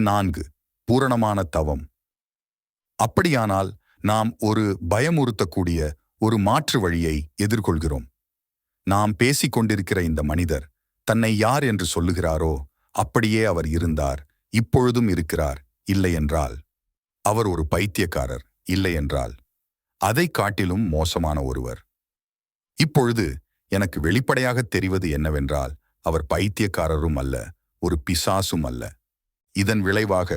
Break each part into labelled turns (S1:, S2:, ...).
S1: நான்கு. பூரணமான தவம். அப்படியானால் நாம் ஒரு பயமுறுத்தக்கூடிய ஒரு மாற்று வழியை எதிர்கொள்கிறோம். நாம் பேசிக் கொண்டிருக்கிற இந்த மனிதர் தன்னை யார் என்று சொல்லுகிறாரோ அப்படியே அவர் இருந்தார் இப்பொழுதும் இருக்கிறார் இல்லையென்றால் அவர் ஒரு பைத்தியக்காரர் இல்லையென்றால் அதை அதைக் காட்டிலும் மோசமான ஒருவர். இப்பொழுது எனக்கு வெளிப்படையாகத் தெரிவது என்னவென்றால் அவர் பைத்தியக்காரரும் அல்ல ஒரு பிசாசும் அல்ல. இதன் விளைவாக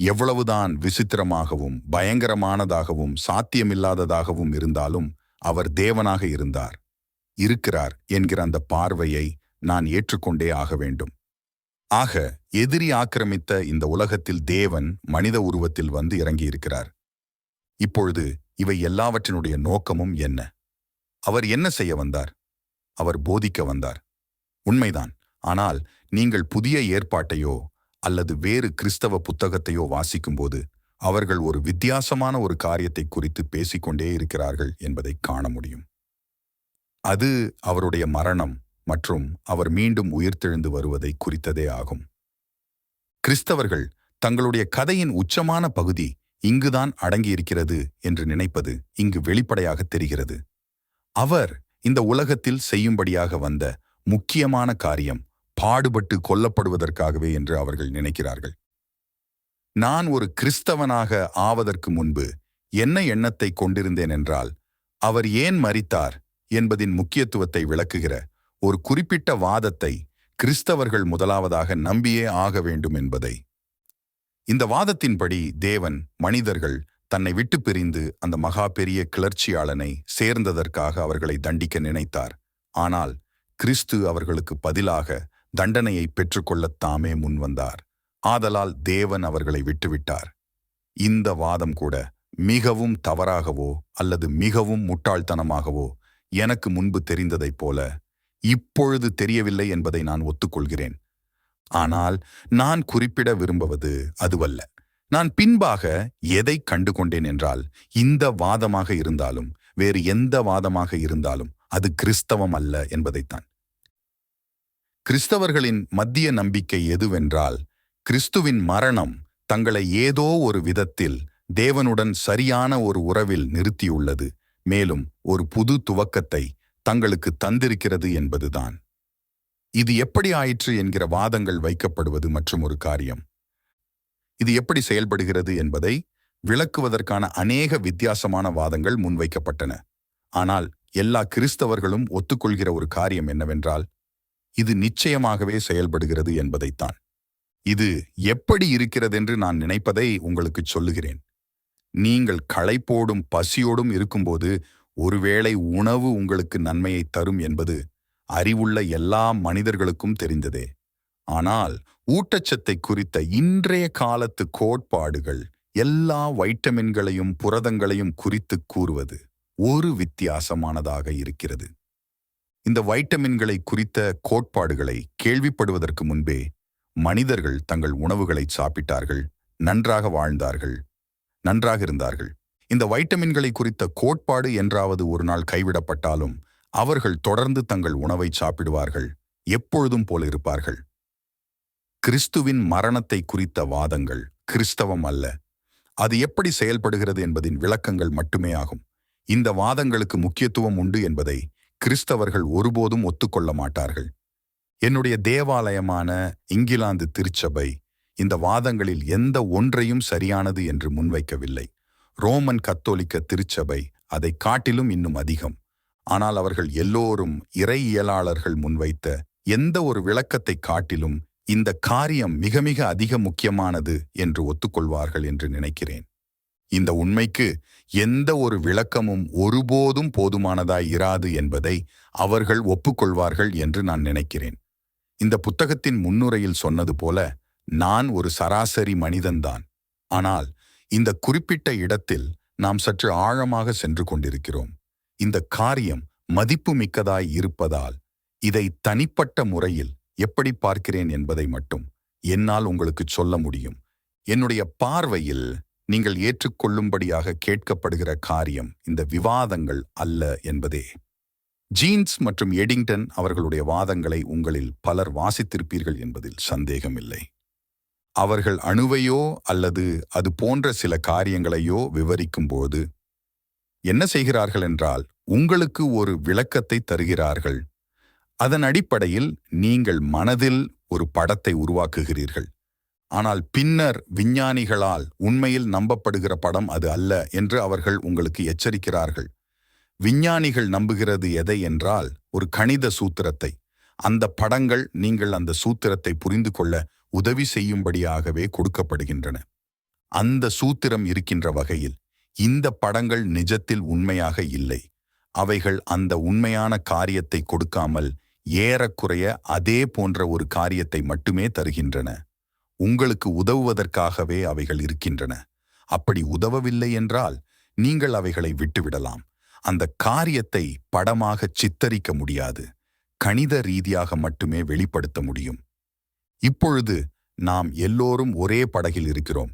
S1: எவ்வளவுதான் விசித்திரமாகவும் பயங்கரமானதாகவும் சாத்தியமில்லாததாகவும் இருந்தாலும் அவர் தேவனாக இருந்தார். இருக்கிறார் என்கிற அந்த பார்வையை நான் ஏற்றுக்கொண்டே ஆக வேண்டும். ஆக எதிரி ஆக்கிரமித்த இந்த உலகத்தில் தேவன் மனித உருவத்தில் வந்து இறங்கியிருக்கிறார். இப்பொழுது இவை எல்லாவற்றினுடைய நோக்கமும் என்ன? அவர் என்ன செய்ய வந்தார்? அவர் போதிக்க வந்தார். உண்மைதான். ஆனால் நீங்கள் புதிய ஏற்பாட்டையோ அல்லது வேறு கிறிஸ்தவ புத்தகத்தையோ வாசிக்கும்போது அவர்கள் ஒரு வித்தியாசமான ஒரு காரியத்தை குறித்து பேசிக்கொண்டே இருக்கிறார்கள் என்பதை காண முடியும். அது அவருடைய மரணம் மற்றும் அவர் மீண்டும் உயிர்த்தெழுந்து வருவதை குறித்ததே ஆகும். கிறிஸ்தவர்கள் தங்களுடைய கதையின் உச்சமான பகுதி இங்குதான் அடங்கியிருக்கிறது என்று நினைப்பது இங்கு வெளிப்படையாக தெரிகிறது. அவர் இந்த உலகத்தில் செய்யும்படியாக வந்த முக்கியமான காரியம் பாடுபட்டு கொல்லப்படுவதற்காகவே என்று அவர்கள் நினைக்கிறார்கள். நான் ஒரு கிறிஸ்தவனாக ஆவதற்கு முன்பு என்ன எண்ணத்தை கொண்டிருந்தேன் என்றால் அவர் ஏன் மறித்தார் என்பதின் முக்கியத்துவத்தை விளக்குகிற ஒரு குறிப்பிட்ட வாதத்தை கிறிஸ்தவர்கள் முதலாவதாக நம்பியே ஆக வேண்டும் என்பதை. இந்த வாதத்தின்படி தேவன் மனிதர்கள் தன்னை விட்டு பிரிந்து அந்த மகா பெரிய கிளர்ச்சியாளனை சேர்ந்ததற்காக அவர்களை தண்டிக்க நினைத்தார். ஆனால் கிறிஸ்து அவர்களுக்கு பதிலாக தண்டனையை பெற்றுக்கொள்ளத் தாமே முன்வந்தார். ஆதலால் தேவன் அவர்களை விட்டுவிட்டார். இந்த வாதம் கூட மிகவும் தவறாகவோ அல்லது மிகவும் முட்டாள்தனமாகவோ எனக்கு முன்பு தெரிந்ததைப் போல இப்பொழுது தெரியவில்லை என்பதை நான் ஒத்துக்கொள்கிறேன். ஆனால் நான் குறிப்பிட விரும்புவது அதுவல்ல. நான் பின்பாக எதை கண்டு கொண்டேன் என்றால் இந்த வாதமாக இருந்தாலும் வேறு எந்த வாதமாக இருந்தாலும் அது கிறிஸ்தவம் அல்ல என்பதைத்தான். கிறிஸ்தவர்களின் மத்திய நம்பிக்கை எதுவென்றால் கிறிஸ்துவின் மரணம் தங்களை ஏதோ ஒரு விதத்தில் தேவனுடன் சரியான ஒரு உறவில் நிறுத்தியுள்ளது. மேலும் ஒரு புது துவக்கத்தை தங்களுக்கு தந்திருக்கிறது என்பதுதான். இது எப்படி ஆயிற்று என்கிற வாதங்கள் வைக்கப்படுவது மற்றும் ஒரு காரியம். இது எப்படி செயல்படுகிறது என்பதை விளக்குவதற்கான அநேக வித்தியாசமான வாதங்கள் முன்வைக்கப்பட்டன. ஆனால் எல்லா கிறிஸ்தவர்களும் ஒத்துக்கொள்கிற ஒரு காரியம் என்னவென்றால் இது நிச்சயமாகவே செயல்படுகிறது என்பதைத்தான். இது எப்படி இருக்கிறதென்று நான் நினைப்பதை உங்களுக்கு சொல்லுகிறேன். நீங்கள் களைப்போடும் பசியோடும் இருக்கும்போது ஒருவேளை உணவு உங்களுக்கு நன்மையை தரும் என்பது அறிவுள்ள எல்லா மனிதர்களுக்கும் தெரிந்ததே. ஆனால் ஊட்டச்சத்தை குறித்த இன்றைய காலத்து கோட்பாடுகள் எல்லா வைட்டமின்களையும் புரதங்களையும் குறித்து கூறுவது ஒரு வித்தியாசமானதாக இருக்கிறது. இந்த வைட்டமின்களை குறித்த கோட்பாடுகளை கேள்விப்படுவதற்கு முன்பே மனிதர்கள் தங்கள் உணவுகளை சாப்பிட்டார்கள் நன்றாக வாழ்ந்தார்கள் நன்றாக இருந்தார்கள். இந்த வைட்டமின்களை குறித்த கோட்பாடு என்றாவது ஒரு நாள் கைவிடப்பட்டாலும் அவர்கள் தொடர்ந்து தங்கள் உணவை சாப்பிடுவார்கள் எப்பொழுதும் போல இருப்பார்கள். கிறிஸ்துவின் மரணத்தை குறித்த வாதங்கள் கிறிஸ்தவம் அல்ல. அது எப்படி செயல்படுகிறது என்பதின் விளக்கங்கள் மட்டுமே ஆகும். இந்த வாதங்களுக்கு முக்கியத்துவம் உண்டு என்பதை கிறிஸ்தவர்கள் ஒருபோதும் ஒத்துக்கொள்ள மாட்டார்கள். என்னுடைய தேவாலயமான இங்கிலாந்து திருச்சபை இந்த வாதங்களில் எந்த ஒன்றையும் சரியானது என்று முன்வைக்கவில்லை. ரோமன் கத்தோலிக்க திருச்சபை அதை காட்டிலும் இன்னும் அதிகம். ஆனால் அவர்கள் எல்லோரும் இறையியலாளர்கள் முன்வைத்த எந்த ஒரு விளக்கத்தை காட்டிலும் இந்த காரியம் மிக மிக அதிக முக்கியமானது என்று ஒத்துக்கொள்வார்கள் என்று நினைக்கிறேன். இந்த உண்மைக்கு எந்த ஒரு விளக்கமும் ஒருபோதும் போதுமானதாய் இராது என்பதை அவர்கள் ஒப்புக்கொள்வார்கள் என்று நான் நினைக்கிறேன். இந்த புத்தகத்தின் முன்னுரையில் சொன்னது போல நான் ஒரு சராசரி மனிதன்தான். ஆனால் இந்த குறிப்பிட்ட இடத்தில் நாம் சற்று ஆழமாக சென்று கொண்டிருக்கிறோம். இந்த காரியம் மதிப்புமிக்கதாய் இருப்பதால் இதை தனிப்பட்ட முறையில் எப்படி பார்க்கிறேன் என்பதை மட்டும் என்னால் உங்களுக்கு சொல்ல முடியும். என்னுடைய பார்வையில் நீங்கள் ஏற்றுக்கொள்ளும்படியாக கேட்கப்படுகிற காரியம் இந்த விவாதங்கள் அல்ல என்பதே. ஜீன்ஸ் மற்றும் எடிங்டன் அவர்களுடைய வாதங்களை உங்களில் பலர் வாசித்திருப்பீர்கள் என்பதில் சந்தேகமில்லை. அவர்கள் அணுவையோ அல்லது அது போன்ற சில காரியங்களையோ விவரிக்கும்போது என்ன செய்கிறார்கள் என்றால் உங்களுக்கு ஒரு விளக்கத்தை தருகிறார்கள். அதன் அடிப்படையில் நீங்கள் மனதில் ஒரு படத்தை உருவாக்குகிறீர்கள். ஆனால் பின்னர் விஞ்ஞானிகளால் உண்மையில் நம்பப்படுகிற படம் அது அல்ல என்று அவர்கள் உங்களுக்கு எச்சரிக்கிறார்கள். விஞ்ஞானிகள் நம்புகிறது எதை என்றால் ஒரு கணித சூத்திரத்தை. அந்த படங்கள் நீங்கள் அந்த சூத்திரத்தை புரிந்து கொள்ள உதவி செய்யும்படியாகவே கொடுக்கப்படுகின்றன. அந்த சூத்திரம் இருக்கின்ற வகையில் இந்த படங்கள் நிஜத்தில் உண்மையாக இல்லை. அவைகள் அந்த உண்மையான காரியத்தை கொடுக்காமல் ஏறக்குறைய அதே போன்ற ஒரு காரியத்தை மட்டுமே தருகின்றன. உங்களுக்கு உதவுவதற்காகவே அவைகள் இருக்கின்றன. அப்படி உதவவில்லை என்றால் நீங்கள் அவைகளை விட்டுவிடலாம். அந்த காரியத்தை படமாக சித்தரிக்க முடியாது. கணித ரீதியாக மட்டுமே வெளிப்படுத்த முடியும். இப்பொழுது நாம் எல்லோரும் ஒரே படகில் இருக்கிறோம்.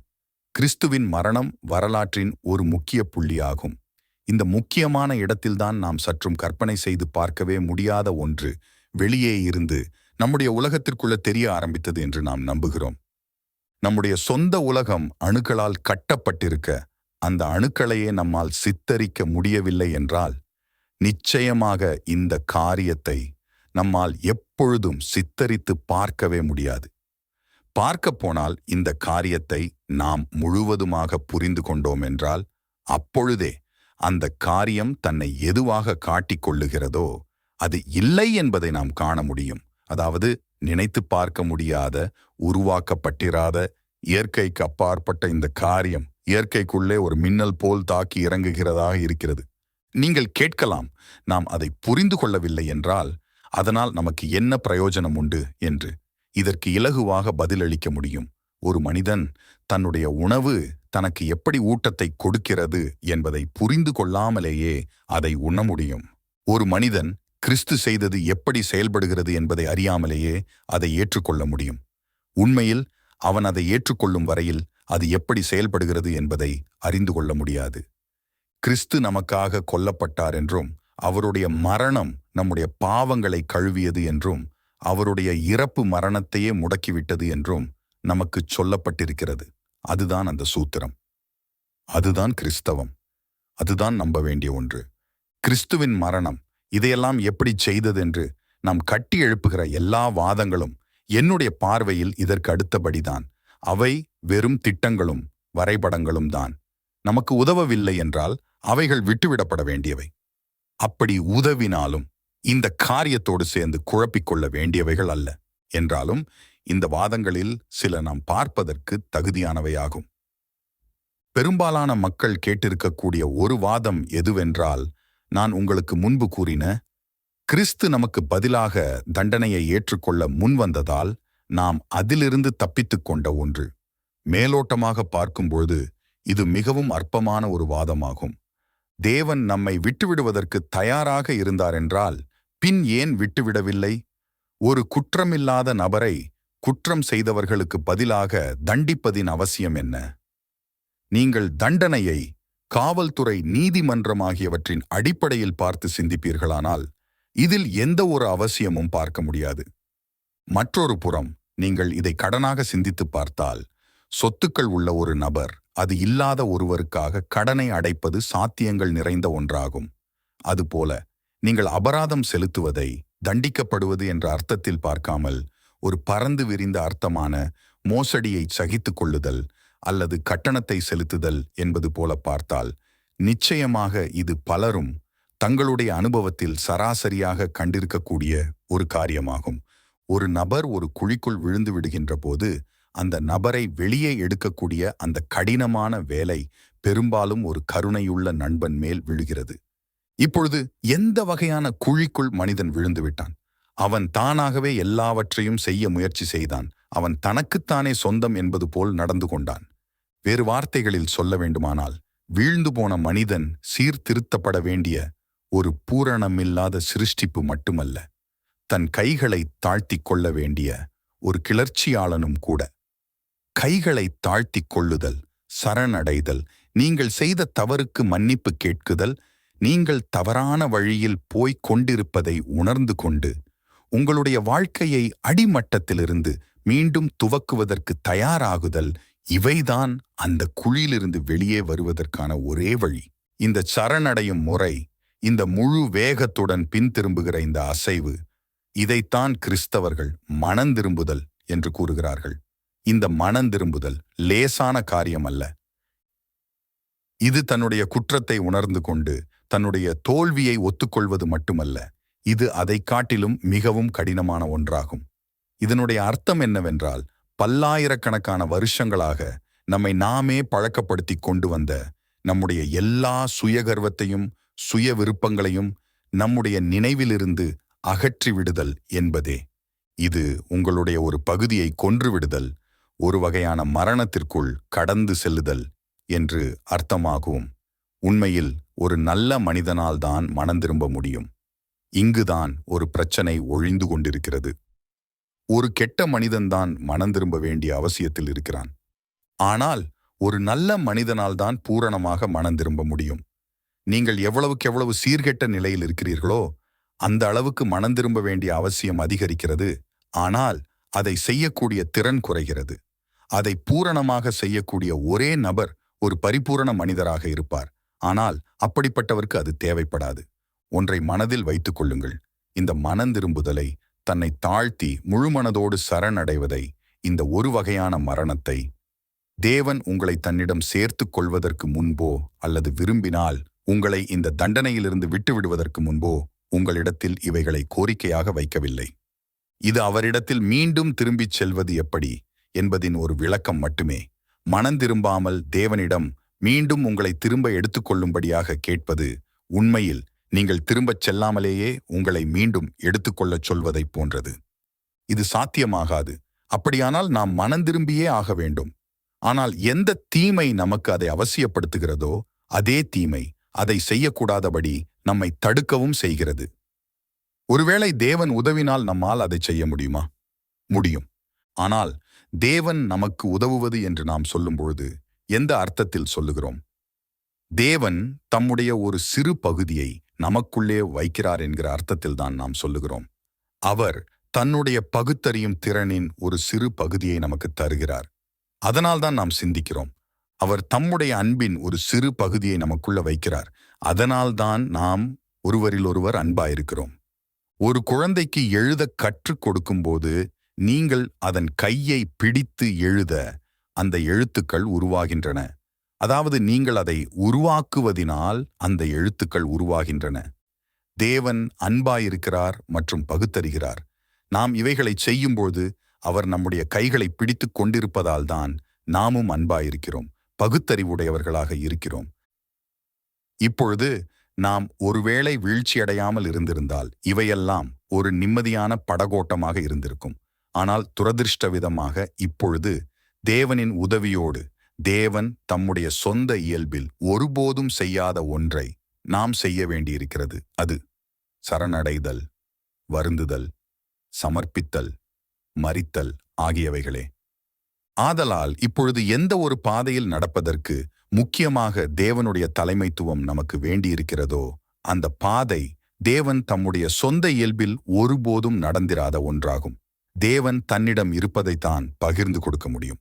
S1: கிறிஸ்துவின் மரணம் வரலாற்றின் ஒரு முக்கிய புள்ளியாகும். இந்த முக்கியமான இடத்தில்தான் நாம் சற்றும் கற்பனை செய்து பார்க்கவே முடியாத ஒன்று வெளியே இருந்து நம்முடைய உலகத்திற்குள்ள தெரிய ஆரம்பித்தது என்று நாம் நம்புகிறோம். நம்முடைய சொந்த உலகம் அணுக்களால் கட்டப்பட்டிருக்க அந்த அணுக்களையே நம்மால் சித்தரிக்க முடியவில்லை என்றால் நிச்சயமாக இந்த காரியத்தை நம்மால் எப்பொழுதும் சித்தரித்து பார்க்கவே முடியாது. பார்க்கப் போனால் இந்த காரியத்தை நாம் முழுவதுமாக புரிந்து கொண்டோம் என்றால் அப்பொழுதே அந்த காரியம் தன்னை எதுவாக காட்டிக் கொள்ளுகிறதோ அது இல்லை என்பதை நாம் காண முடியும். அதாவது நினைத்து பார்க்க முடியாத உருவாக்கப்பட்டிராத இயற்கைக்கு அப்பாற்பட்ட இந்த காரியம் இயற்கைக்குள்ளே ஒரு மின்னல் போல் தாக்கி இறங்குகிறதாக இருக்கிறது. நீங்கள் கேட்கலாம் நாம் அதை புரிந்து கொள்ளவில்லை என்றால் அதனால் நமக்கு என்ன பிரயோஜனம் உண்டு என்று இதற்கு இலகுவாக பதிலளிக்க முடியும். ஒரு மனிதன் தன்னுடைய உணவு தனக்கு எப்படி ஊட்டத்தை கொடுக்கிறது என்பதை புரிந்து கொள்ளாமலேயே அதை உண்ண முடியும். ஒரு மனிதன் கிறிஸ்து செய்தது எப்படி செயல்படுகிறது என்பதை அறியாமலேயே அதை ஏற்றுக்கொள்ள முடியும். உண்மையில் அவன் அதை ஏற்றுக்கொள்ளும் வரையில் அது எப்படி செயல்படுகிறது என்பதை அறிந்து கொள்ள முடியாது. கிறிஸ்து நமக்காக கொல்லப்பட்டார் என்றும் அவருடைய மரணம் நம்முடைய பாவங்களை கழுவியது என்றும் அவருடைய இறப்பு மரணத்தையே முடக்கிவிட்டது என்றும் நமக்குச் சொல்லப்பட்டிருக்கிறது. அதுதான் அந்த சூத்திரம். அதுதான் கிறிஸ்தவம். அதுதான் நம்ப வேண்டிய ஒன்று. கிறிஸ்துவின் மரணம் இதையெல்லாம் எப்படி செய்ததென்று நாம் கட்டி எழுப்புகிற எல்லா வாதங்களும் என்னுடைய பார்வையில் இதற்கு அடுத்தபடிதான். அவை வெறும் திட்டங்களும் வரைபடங்களும் தான். நமக்கு உதவவில்லை என்றால் அவைகள் விட்டுவிடப்பட வேண்டியவை. அப்படி உதவினாலும் இந்த காரியத்தோடு சேர்ந்து குழப்பிக்கொள்ள வேண்டியவைகள் அல்ல. என்றாலும் இந்த வாதங்களில் சில நாம் பார்ப்பதற்கு தகுதியானவையாகும். பெரும்பாலான மக்கள் கேட்டிருக்கக்கூடிய ஒரு வாதம் எதுவென்றால் நான் உங்களுக்கு முன்பு கூறின கிறிஸ்து நமக்கு பதிலாக தண்டனையை ஏற்றுக்கொள்ள முன்வந்ததால் நாம் அதிலிருந்து தப்பித்துக் கொண்ட ஒன்று. மேலோட்டமாக பார்க்கும்பொழுது இது மிகவும் அற்பமான ஒரு வாதமாகும். தேவன் நம்மை விட்டுவிடுவதற்கு தயாராக இருந்தாரென்றால் பின் ஏன் விட்டுவிடவில்லை? ஒரு குற்றமில்லாத நபரை குற்றம் செய்தவர்களுக்கு பதிலாக தண்டிப்பதின் அவசியம் என்ன? நீங்கள் தண்டனையை காவல்துறை நீதிமன்றம் ஆகியவற்றின் அடிப்படையில் பார்த்து சிந்திப்பீர்களானால் இதில் எந்த ஒரு அவசியமும் பார்க்க முடியாது. மற்றொரு புறம் நீங்கள் இதை கடனாக சிந்தித்து பார்த்தால் சொத்துக்கள் உள்ள ஒரு நபர் அது இல்லாத ஒருவருக்காக கடனை அடைப்பது சாத்தியங்கள் நிறைந்த ஒன்றாகும். அதுபோல நீங்கள் அபராதம் செலுத்துவதை தண்டிக்கப்படுவது என்ற அர்த்தத்தில் பார்க்காமல் ஒரு பறந்து விரிந்த அர்த்தமான மோசடியை சகித்துக் கொள்ளுதல் அல்லது கட்டணத்தை செலுத்துதல் என்பது போல பார்த்தால் நிச்சயமாக இது பலரும் தங்களுடைய அனுபவத்தில் சராசரியாக கண்டிருக்கக்கூடிய ஒரு காரியமாகும். ஒரு நபர் ஒரு குழிக்குள் விழுந்து விடுகின்ற போது அந்த நபரை வெளியே எடுக்கக்கூடிய அந்த கடினமான வேலை பெரும்பாலும் ஒரு கருணையுள்ள நண்பன் மேல் விழுகிறது. இப்பொழுது எந்த வகையான குழிக்குள் மனிதன் விழுந்து விட்டான்? அவன் தானாகவே எல்லாவற்றையும் செய்ய முயற்சி செய்தான். அவன் தனக்குத்தானே சொந்தம் என்பது போல் நடந்து கொண்டான். வேறு வார்த்தைகளில் சொல்ல வேண்டுமானால் வீழ்ந்து போன மனிதன் சீர்திருத்தப்பட வேண்டிய ஒரு பூரணமில்லாத சிருஷ்டிப்பு மட்டுமல்ல தன் கைகளை தாழ்த்திக் கொள்ள வேண்டிய ஒரு கிளர்ச்சியாளனும் கூட. கைகளை தாழ்த்திக் கொள்ளுதல் சரணடைதல் நீங்கள் செய்த தவறுக்கு மன்னிப்பு கேட்குதல் நீங்கள் தவறான வழியில் போய்க் கொண்டிருப்பதை உணர்ந்து கொண்டு உங்களுடைய வாழ்க்கையை அடிமட்டத்திலிருந்து மீண்டும் துவக்குவதற்கு தயாராகுதல் இவைதான் அந்த குழியிலிருந்து வெளியே வருவதற்கான ஒரே வழி. இந்த சரணடையும் முறை இந்த முழு வேகத்துடன் பின்திரும்புகிற இந்த அசைவு இதைத்தான் கிறிஸ்தவர்கள் மனந்திரும்புதல் என்று கூறுகிறார்கள். இந்த மனந்திரும்புதல் லேசான காரியம் அல்ல இது தன்னுடைய குற்றத்தை உணர்ந்து கொண்டு தன்னுடைய தோல்வியை ஒத்துக்கொள்வது மட்டுமல்ல இது அதைக் காட்டிலும் மிகவும் கடினமான ஒன்றாகும். இதனுடைய அர்த்தம் என்னவென்றால் பல்லாயிரக்கணக்கான வருஷங்களாக நம்மை நாமே பழக்கப்படுத்தி கொண்டு வந்த நம்முடைய எல்லா சுயகர்வத்தையும் சுய விருப்பங்களையும் நம்முடைய நினைவிலிருந்து அகற்றி விடுதல் என்பதே. இது உங்களுடைய ஒரு பகுதியை கொன்றுவிடுதல் ஒரு வகையான மரணத்திற்குள் கடந்து செல்லுதல் என்று அர்த்தமாகும். உண்மையில் ஒரு நல்ல மனிதனால்தான் மனம் திரும்ப முடியும். இங்குதான் ஒரு பிரச்சனை ஒழிந்து கொண்டிருக்கிறது. ஒரு கெட்ட மனிதன்தான் மனம் திரும்ப வேண்டிய அவசியத்தில் இருக்கிறான். ஆனால் ஒரு நல்ல மனிதனால்தான் பூரணமாக மனம் திரும்ப முடியும். நீங்கள் எவ்வளவுக்கு எவ்வளவு சீர்கெட்ட நிலையில் இருக்கிறீர்களோ அந்த அளவுக்கு மனம் திரும்ப வேண்டிய அவசியம் அதிகரிக்கிறது. ஆனால் அதை செய்யக்கூடிய திறன் குறைகிறது. அதை பூரணமாக செய்யக்கூடிய ஒரே நபர் ஒரு பரிபூரண மனிதராக இருப்பார். ஆனால் அப்படிப்பட்டவருக்கு அது தேவைப்படாது. ஒன்றை மனதில் வைத்துக் கொள்ளுங்கள். இந்த மனந்திரும்புதலை தன்னை தாழ்த்தி முழுமனதோடு சரணடைவதை இந்த ஒரு வகையான மரணத்தை தேவன் உங்களை தன்னிடம் சேர்த்துக் கொள்வதற்கு முன்போ அல்லது விரும்பினால் உங்களை இந்த தண்டனையிலிருந்து விட்டுவிடுவதற்கு முன்போ உங்களிடத்தில் இவைகளை கோரிக்கையாக வைக்கவில்லை. இது அவரிடத்தில் மீண்டும் திரும்பிச் செல்வது எப்படி என்பதின் ஒரு விளக்கம் மட்டுமே. மனந்திரும்பாமல் தேவனிடம் மீண்டும் உங்களை திரும்ப எடுத்துக்கொள்ளும்படியாக கேட்பது உண்மையில் நீங்கள் திரும்பச் செல்லாமலேயே உங்களை மீண்டும் எடுத்துக்கொள்ளச் சொல்வதைப் போன்றது. இது சாத்தியமாகாது. அப்படியானால் நாம் மனந்திரும்பியே ஆக வேண்டும். ஆனால் எந்த தீமை நமக்கு அதை அவசியப்படுத்துகிறதோ அதே தீமை அதை செய்யக்கூடாதபடி நம்மை தடுக்கவும் செய்கிறது. ஒருவேளை தேவன் உதவினால் நம்மால் அதை செய்ய முடியுமா? முடியும். ஆனால் தேவன் நமக்கு உதவுவது என்று நாம் சொல்லும்பொழுது எந்த அர்த்தத்தில் சொல்லுகிறோம்? தேவன் தம்முடைய ஒரு சிறு பகுதியை நமக்குள்ளே வைக்கிறார் என்கிற அர்த்தத்தில் தான் நாம் சொல்லுகிறோம். அவர் தன்னுடைய பகுத்தறியும் திறனின் ஒரு சிறு பகுதியை நமக்கு தருகிறார். அதனால்தான் நாம் சிந்திக்கிறோம். அவர் தம்முடைய அன்பின் ஒரு சிறு பகுதியை நமக்குள்ள வைக்கிறார். அதனால்தான் நாம் ஒருவரில் ஒருவர் அன்பாயிருக்கிறோம். ஒரு குழந்தைக்கு எழுத கற்றுக் கொடுக்கும்போது நீங்கள் அதன் கையை பிடித்து எழுத அந்த எழுத்துக்கள் உருவாகின்றன. அதாவது நீங்கள் அதை உருவாக்குவதினால் அந்த எழுத்துக்கள் உருவாகின்றன. தேவன் அன்பாயிருக்கிறார் மற்றும் பகுத்தறிகிறார். நாம் இவைகளை செய்யும்போது அவர் நம்முடைய கைகளை பிடித்து கொண்டிருப்பதால் தான் நாமும் அன்பாயிருக்கிறோம் பகுத்தறிவுடையவர்களாக இருக்கிறோம். இப்பொழுது நாம் ஒருவேளை வீழ்ச்சியடையாமல் இருந்திருந்தால் இவையெல்லாம் ஒரு நிம்மதியான படகோட்டமாக இருந்திருக்கும். ஆனால் துரதிருஷ்டவிதமாக இப்பொழுது தேவனின் உதவியோடு தேவன் தம்முடைய சொந்த இயல்பில் ஒருபோதும் செய்யாத ஒன்றை நாம் செய்ய வேண்டியிருக்கிறது. அது சரணடைதல் வருந்துதல் சமர்ப்பித்தல் மறித்தல் ஆகியவைகளே. ஆதலால் இப்பொழுது எந்த ஒரு பாதையில் நடப்பதற்கு முக்கியமாக தேவனுடைய தலைமைத்துவம் நமக்கு வேண்டியிருக்கிறதோ அந்த பாதை தேவன் தம்முடைய சொந்த இயல்பில் ஒருபோதும் நடந்திராத ஒன்றாகும். தேவன் தன்னிடம் இருப்பதைத்தான் பகிர்ந்து கொடுக்க முடியும்.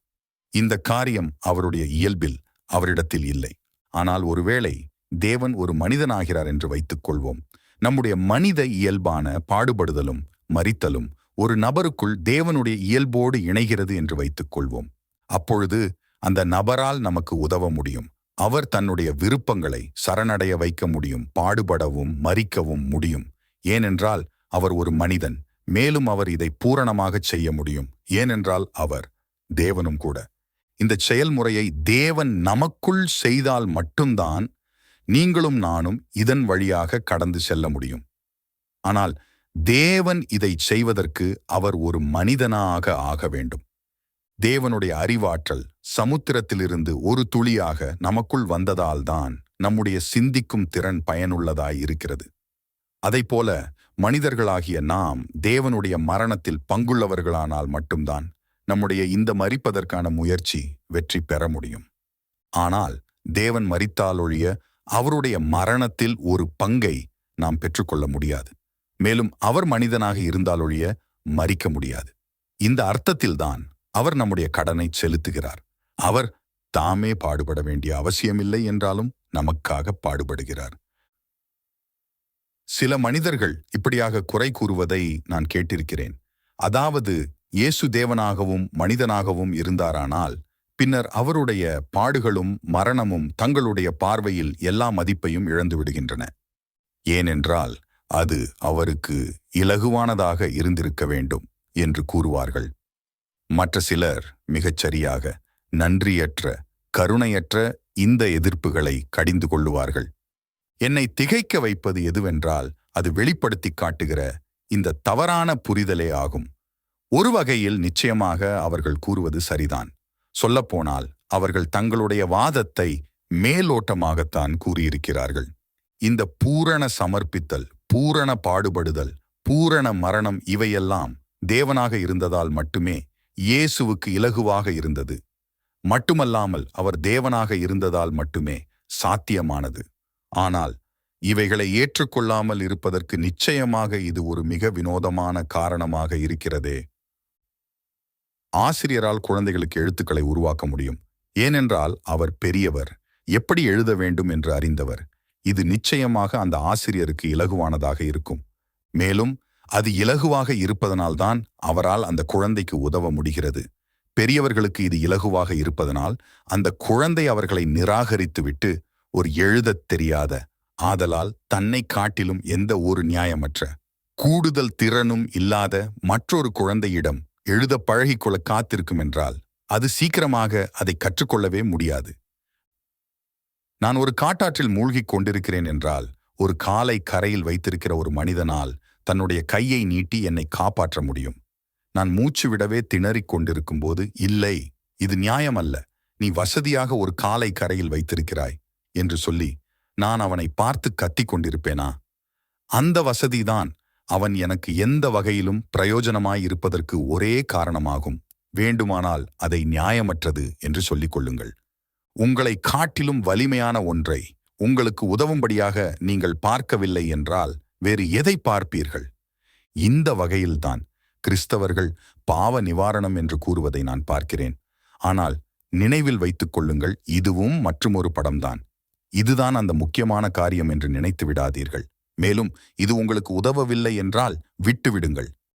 S1: இந்த காரியம் அவருடைய இயல்பில் அவரிடத்தில் இல்லை. ஆனால் ஒருவேளை தேவன் ஒரு மனிதனாகிறார் என்று வைத்துக் கொள்வோம் நம்முடைய மனித இயல்பான பாடுபடுதலும் மறித்தலும் ஒரு நபருக்குள் தேவனுடைய இயல்போடு இணைகிறது என்று வைத்துக் கொள்வோம் அப்பொழுது அந்த நபரால் நமக்கு உதவ முடியும். அவர் தன்னுடைய விருப்பங்களை சரணடைய வைக்க முடியும் பாடுபடவும் மறிக்கவும் முடியும். ஏனென்றால் அவர் ஒரு மனிதன் மேலும் அவர் இதை பூரணமாகச் செய்ய முடியும். ஏனென்றால் அவர் தேவனும் கூட. இந்த செயல்முறையை தேவன் நமக்குள் செய்தால் மட்டும்தான் நீங்களும் நானும் இதன் வழியாக கடந்து செல்ல முடியும். ஆனால் தேவன் இதை செய்வதற்கு அவர் ஒரு மனிதனாக ஆக வேண்டும். தேவனுடைய அறிவாற்றல் சமுத்திரத்திலிருந்து ஒரு துளியாக நமக்குள் வந்ததால்தான் நம்முடைய சிந்திக்கும் திறன் பயனுள்ளதாய் இருக்கிறது. அதைப்போல மனிதர்களாகிய நாம் தேவனுடைய மரணத்தில் பங்குள்ளவர்களானால் மட்டும்தான் நம்முடைய இந்த மறிப்பதற்கான முயற்சி வெற்றி பெற முடியும். ஆனால் தேவன் மறித்தாலொழிய அவருடைய மரணத்தில் ஒரு பங்கை நாம் பெற்றுக்கொள்ள முடியாது. மேலும் அவர் மனிதனாக இருந்தாலொழிய மறிக்க முடியாது. இந்த அர்த்தத்தில்தான் அவர் நம்முடைய கடனை செலுத்துகிறார். அவர் தாமே பாடுபட வேண்டிய அவசியமில்லை என்றாலும் நமக்காக பாடுபடுகிறார். சில மனிதர்கள் இப்படியாக குறை கூறுவதை நான் கேட்டிருக்கிறேன். அதாவது இயேசு தேவனாகவும் மனிதனாகவும் இருந்தாரானால் பின்னர் அவருடைய பாடுகளும் மரணமும் தங்களுடைய பார்வையில் எல்லா மதிப்பையும் இழந்து விடுகின்றன. ஏனென்றால் அது அவருக்கு இலகுவானதாக இருந்திருக்க வேண்டும் என்று கூறுவார்கள். மற்ற சிலர் மிகச்சரியாக நன்றியற்ற கருணையற்ற இந்த எதிர்ப்புகளை கடிந்து கொள்ளுவார்கள். என்னை திகைக்க வைப்பது எதுவென்றால் அது வெளிப்படுத்திக் காட்டுகிற இந்த தவறான புரிதலே ஆகும். ஒரு வகையில் நிச்சயமாக அவர்கள் கூறுவது சரிதான். சொல்லப்போனால் அவர்கள் தங்களுடைய வாதத்தை மேலோட்டமாகத்தான் கூறியிருக்கிறார்கள். இந்த பூரண சமர்ப்பித்தல் பூரண பாடுபடுதல் பூரண மரணம் இவையெல்லாம் தேவனாக இருந்ததால் மட்டுமே இயேசுவுக்கு இலகுவாக இருந்தது. மட்டுமல்லாமல் அவர் தேவனாக இருந்ததால் மட்டுமே சாத்தியமானது. ஆனால் இவைகளை ஏற்றுக்கொள்ளாமல் இருப்பதற்கு நிச்சயமாக இது ஒரு மிக வினோதமான காரணமாக இருக்கிறதே. ஆசிரியரால் குழந்தைகளுக்கு எழுத்துக்களை உருவாக்க முடியும். ஏனென்றால் அவர் பெரியவர். எப்படி எழுத வேண்டும் என்று அறிந்தவர். இது நிச்சயமாக அந்த ஆசிரியருக்கு இலகுவானதாக இருக்கும். மேலும் அது இலகுவாக இருப்பதனால்தான் அவரால் அந்த குழந்தைக்கு உதவ முடிகிறது. பெரியவர்களுக்கு இது இலகுவாக இருப்பதனால் அந்த குழந்தை அவர்களை நிராகரித்துவிட்டு ஒரு எழுதத் தெரியாத ஆதலால் தன்னை காட்டிலும் எந்த ஒரு நியாயமற்ற கூடுதல் திறனும் இல்லாத மற்றொரு குழந்தையிடம் எழுத பழகிக்கொள்ள காத்திருக்கும் என்றால் அது சீக்கிரமாக அதை கற்றுக்கொள்ளவே முடியாது. நான் ஒரு காட்டாற்றில் மூழ்கிக் கொண்டிருக்கிறேன் என்றால் ஒரு காலை கரையில் வைத்திருக்கிற ஒரு மனிதனால் தன்னுடைய கையை நீட்டி என்னை காப்பாற்ற முடியும். நான் மூச்சு விடவே திணறிக் கொண்டிருக்கும் போது இல்லை இது நியாயமல்ல. நீ வசதியாக ஒரு காலை கரையில் வைத்திருக்கிறாய் என்று சொல்லி நான் அவனை பார்த்து கத்திக் கொண்டிருப்பேனா? அந்த வசதிதான் அவன் எனக்கு எந்த வகையிலும் பிரயோஜனமாயிருப்பதற்கு ஒரே காரணமாகும். வேண்டுமானால் அதை நியாயமற்றது என்று சொல்லிக் கொள்ளுங்கள். உங்களை காட்டிலும் வலிமையான ஒன்றை உங்களுக்கு உதவும்படியாக நீங்கள் பார்க்கவில்லை என்றால் வேறு எதை பார்ப்பீர்கள்? இந்த வகையில்தான் கிறிஸ்தவர்கள் பாவ நிவாரணம் என்று கூறுவதை நான் பார்க்கிறேன். ஆனால் நினைவில் வைத்துக் கொள்ளுங்கள் இதுவும் மற்றுமொரு படம்தான். இதுதான் அந்த முக்கியமான காரியம் என்று நினைத்து விடாதீர்கள். மேலும் இது உங்களுக்கு உதவவில்லை என்றால் விட்டுவிடுங்கள்.